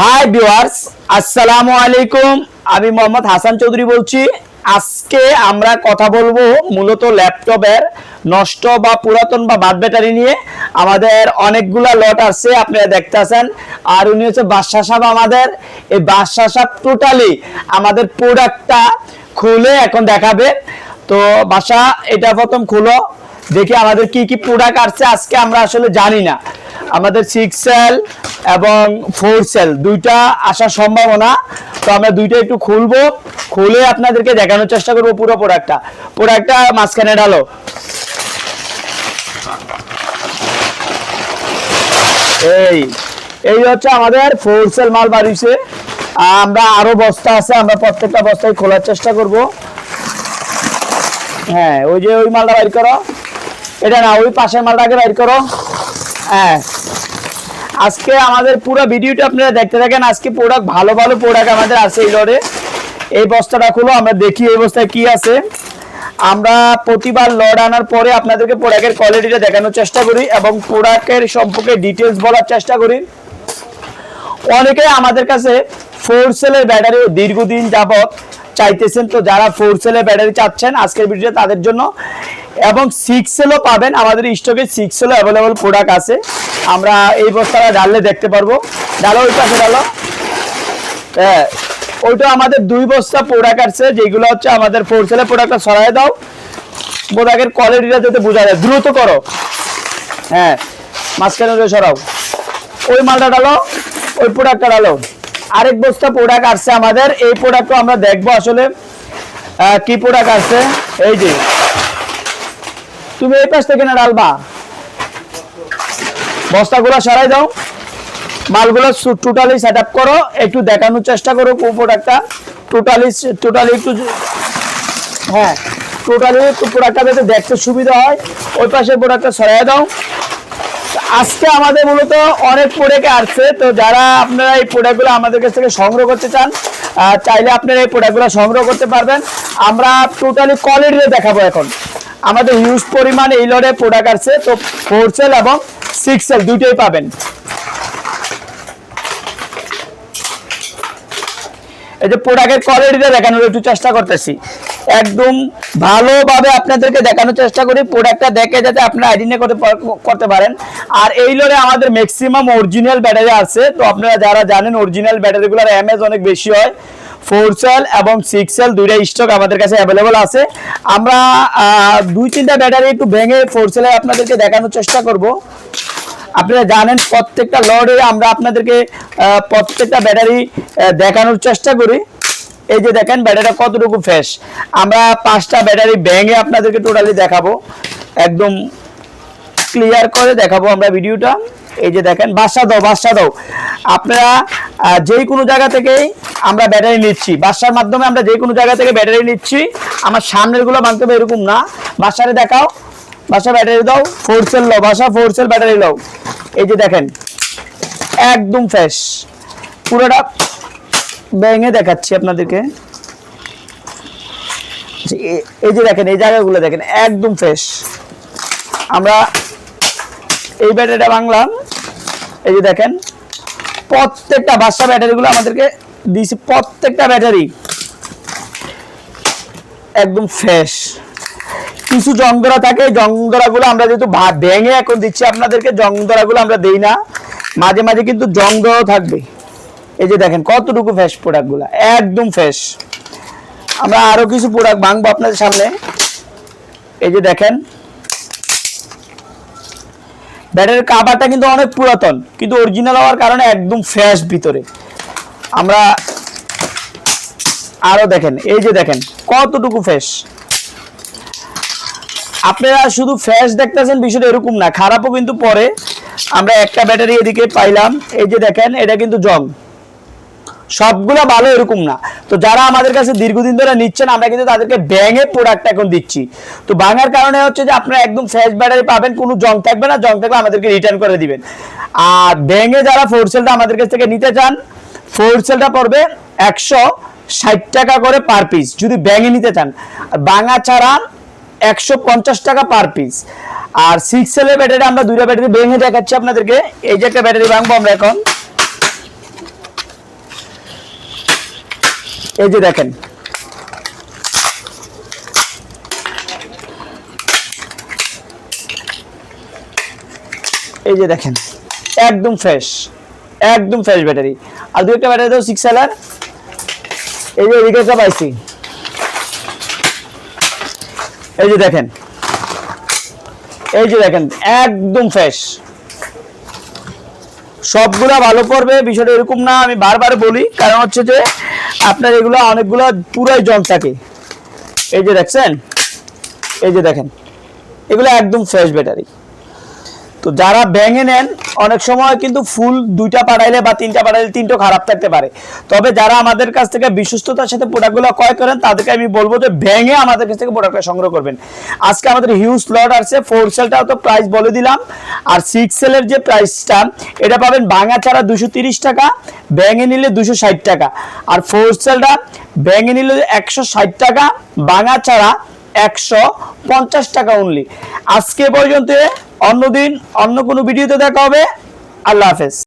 Hi viewers আসসালামু আলাইকুম আমি মোহাম্মদ হাসান চৌধুরী বলছি। আজকে আমরা কথা বলব মূলত ল্যাপটপের নষ্ট বা পুরাতন বা বাদ ব্যাটারি নিয়ে। আমাদের অনেকগুলা লট আছে, আপনারা দেখতেছেন। আর উনি হচ্ছে বাদশা সাহেব আমাদের। এই বাদশা সাহেব টোটালি আমাদের প্রোডাক্টটা খুলে এখন দেখাবে। তো বাসা এটা প্রথম খুলো। দেখি আমাদের কি কি প্রোডাক্ট আসছে, আজকে আমরা আসলে জানি না। আমাদের সিক্স সেল এবং ফোর সেল দুইটা আসার সম্ভাবনা। তো আমরা দুইটা একটু খুলবো, খুলে আপনাদেরকে দেখানোর চেষ্টা করব পুরো প্রোডাক্টটা প্রোডাক্টটা মাঝখানে ডালো এই এই হচ্ছে আমাদের ফোর সেল মাল বাড়িছে। আমরা আরও বস্তা আছে, আমরা প্রত্যেকটা বস্তায় খোলার চেষ্টা করব। হ্যাঁ ওই যে ওই মালটা বাইর করো। এটা না, ওই পাশের মালটাকে বাইর করো। হ্যাঁ আজকে আমাদের পুরো ভিডিওটা আপনারা দেখতে থাকেন। আজকে প্রোডাক্ট ভালো ভালো প্রোডাক্ট আমাদের আছে এই লড়ে। এই বস্তাটা খুলো, আমরা দেখি এই বস্তায় কি আছে। আমরা প্রতিবার লড আনার পরে আপনাদেরকে প্রোডাক্টের কোয়ালিটিটা দেখানোর চেষ্টা করি এবং প্রোডাক্টের সম্পর্কে ডিটেলস বলার চেষ্টা করি। অনেকে আমাদের কাছে ফোর সেলের ব্যাটারি দীর্ঘদিন যাবত চাইতেছেন। তো যারা ফোর সেলের ব্যাটারি চাচ্ছেন আজকের ভিডিও তাদের জন্য। এবং সিক্স সেলও পাবেন। আমাদের স্টকে সিক্স সেলও অ্যাভেলেবল প্রোডাক্ট আছে। আমরা এই বস্তাটা ডাললে দেখতে পারব। ডালো ওই পাশে ডালো হ্যাঁ ওইটা আমাদের দুই বস্তা প্রোডাক্ট আছে, যেগুলো হচ্ছে আমাদের ফোর সেলের প্রোডাক্টটা সরাই দাও। প্রোডাক্টের কোয়ালিটিটা যাতে বোঝা যায়, দ্রুত করো। হ্যাঁ মাঝখানে সরাও। ওই মালটা ডালো ওই প্রোডাক্টটা ডালো আরেক বস্তা প্রোডাক্ট আসছে আমাদের, এই প্রোডাক্টটা আমরা দেখব আসলে কি প্রোডাক্ট আসছে। এই যে, তুমি এই পাশ থেকে না ডালবা বস্তাগুলো সরাই দাও। মালগুলো টোটালি সেট আপ করো। একটু দেখানোর চেষ্টা করো প্রোডাক্টটা টোটালি টোটালি একটু হ্যাঁ টোটালি প্রোডাক্টটা যাতে দেখতে সুবিধা হয়, ওই পাশে প্রোডাক্টটা সরাই দাও। আজকে আমাদের মূলত অনেক প্রোডাক্ট আসছে। তো যারা আপনারা এই প্রোডাক্টগুলো আমাদের কাছ থেকে সংগ্রহ করতে চান চাইলে আপনারা এই প্রোডাক্টগুলো সংগ্রহ করতে পারবেন। আমরা টোটালি কোয়ালিটি দেখাবো এখন। আমাদের হিউজ পরিমাণ এই লড়ে প্রোডাক্ট আছে তো ফোর সেল এবং সিক্স দুইটাই পাবেন। এই যে প্রোডাক্টের কোয়ালিটিটা দেখানোর একটু চেষ্টা করতেছি। একদম ভালোভাবে আপনাদেরকে দেখানোর চেষ্টা করি। প্রোডাক্টটা দেখে যাতে আপনারা আইডেন্টিফাই করতে পারেন। আর এই লোরে আমাদের ম্যাক্সিমাম অরিজিনাল ব্যাটারি আছে। তো আপনারা যারা জানেন অরিজিনাল ব্যাটারিগুলোর এমএজ অনেক বেশি হয়। ফোর সেল এবং সিক্স সেল দুইটা স্টক আমাদের কাছে অ্যাভেলেবল আছে। আমরা দুই তিনটা ব্যাটারি একটু ভেঙে ফোর সেলে আপনাদেরকে দেখানোর চেষ্টা করব। আপনারা জানেন প্রত্যেকটা লর্ডে আমরা আপনাদেরকে প্রত্যেকটা ব্যাটারি দেখানোর চেষ্টা করি। এই যে দেখেন ব্যাটারিটা কতটুকু ফ্রেশ আমরা পাঁচটা ব্যাটারি ভেঙে আপনাদেরকে টোটালি দেখাবো। একদম ক্লিয়ার করে দেখাবো আমরা ভিডিওটা এই যে দেখেন বাসা দাও বাসা দাও। আপনারা যে কোনো জায়গা থেকেই আমরা ব্যাটারি নিচ্ছি। বাসার মাধ্যমে আমরা যে কোনো জায়গা থেকে ব্যাটারি নিচ্ছি। আমার সামনেরগুলো মানতে হবে এরকম না। বাসারে দেখাও। বাসা ব্যাটারি দাও। ফোর সেল লাও বাসা ফোর সেল ব্যাটারি লাও এই যে দেখেন, একদম ফ্রেশ পুরোটা ব্যাঙে দেখাচ্ছি আপনাদেরকে। এই যে দেখেন, এই জায়গাগুলো দেখেন, একদম ফ্রেশ আমরা এই ব্যাটারিটা বাংলাম এই যে দেখেন, প্রত্যেকটা বাসা ব্যাটারিগুলো আমাদেরকে দিয়েছি, প্রত্যেকটা ব্যাটারি একদম ফ্রেশ কিছু জংদরা থাকে জংদরাগুলো আমরা যেহেতু ভেঙে এখন দিচ্ছি আপনাদেরকে জংদরাগুলো আমরা দেই না। মাঝে মাঝে কিন্তু জংদরাও থাকবে। এই যে দেখেন, কতটুকু ফ্রেশ প্রোডাক্টগুলো একদম ফ্রেশ আমরা আরও কিছু প্রোডাক্ট ভাঙবো আপনাদের সামনে। এই যে দেখেন ব্যাটারির কাভারটা কিন্তু অনেক পুরাতন, কিন্তু অরিজিনাল হওয়ার কারণে একদম ফ্রেশ ভিতরে। আমরা আরও দেখেন, এই যে দেখেন, কতটুকু ফ্রেশ আপনারা শুধু ফ্রেশ দেখতেছেন, বিষয়টা এরকম না, খারাপও কিন্তু পরে। আমরা একটা ব্যাটারি এদিকে পাইলাম, এই যে দেখেন, এটা কিন্তু জং। সবগুলা ভালো এরকম না। তো যারা আমাদের কাছে দীর্ঘদিন ধরে নিচ্ছেন, আমরা কিন্তু তাদেরকে ব্যাঙে প্রোডাক্ট এখন দিচ্ছি। তো ভাঙার কারণে হচ্ছে যে আপনারা একদম ফ্রেশ ব্যাটারি পাবেন, কোনো জং থাকবে না জং থাকলে আমাদেরকে রিটার্ন করে দিবেন। আর ব্যাঙে যারা ফোর সেলটা আমাদের কাছ থেকে নিতে চান ফোর সেলটা পড়বে একশো ষাট টাকা করে পার পিস যদি ব্যাঙে নিতে চান। বাঙা ছাড়া একশো পঞ্চাশ টাকা পার পিস আর সিক্স সেলের ব্যাটারি আমরা দুইটা ব্যাটারি ভেঙে দেখাচ্ছি আপনাদেরকে। এই যে একটা ব্যাটারি ভাঙবো আমরা এখন। এই যে দেখেন। এই যে দেখেন, একদম ফ্রেশ একদম ফ্রেশ ব্যাটারি আর দু একটা ব্যাটারি দাও সিক্স সেলার এই যে এদিকে একটা পাইছি। এই যে দেখেন, এই যে দেখেন, একদম ফ্রেশ সবগুলা ভালো পড়বে, বিষয়টা এরকম না, আমি বারবার বলি, কারণ হচ্ছে যে আপনার এগুলো অনেকগুলো পুরাই জল থাকে। এই যে দেখছেন? এই যে দেখেন। এগুলো একদম ফ্রেশ ব্যাটারি তো যারা ব্যাঙে নেন, অনেক সময় কিন্তু ফুল দুইটা পাঠাইলে বা তিনটা পাঠাইলে তিনটা খারাপ থাকতে পারে। তবে যারা আমাদের কাছ থেকে বিশ্বস্ততার সাথে প্রোডাক্টগুলো ক্রয় করেন, তাদেরকে আমি বলব যে ব্যাঙে আমাদের কাছ থেকে প্রোডাক্টটা সংগ্রহ করবেন। আজকে আমাদের হিউজ লট আছে ফোর সেলটাও তো প্রাইস বলে দিলাম। আর সিক্স সেলের যে প্রাইসটা এটা পাবেন বাঙা ছাড়া দুশো তিরিশ টাকা ব্যাঙে নিলে দুশো ষাট টাকা। আর ফোর সেলটা ব্যাঙে নিলে একশো ষাট টাকা বাঙা ছাড়া একশো পঞ্চাশ টাকা অনলি আজকে পর্যন্ত অন্যদিন অন্য কোনো ভিডিওতে দেখা হবে। আল্লাহ হাফেজ।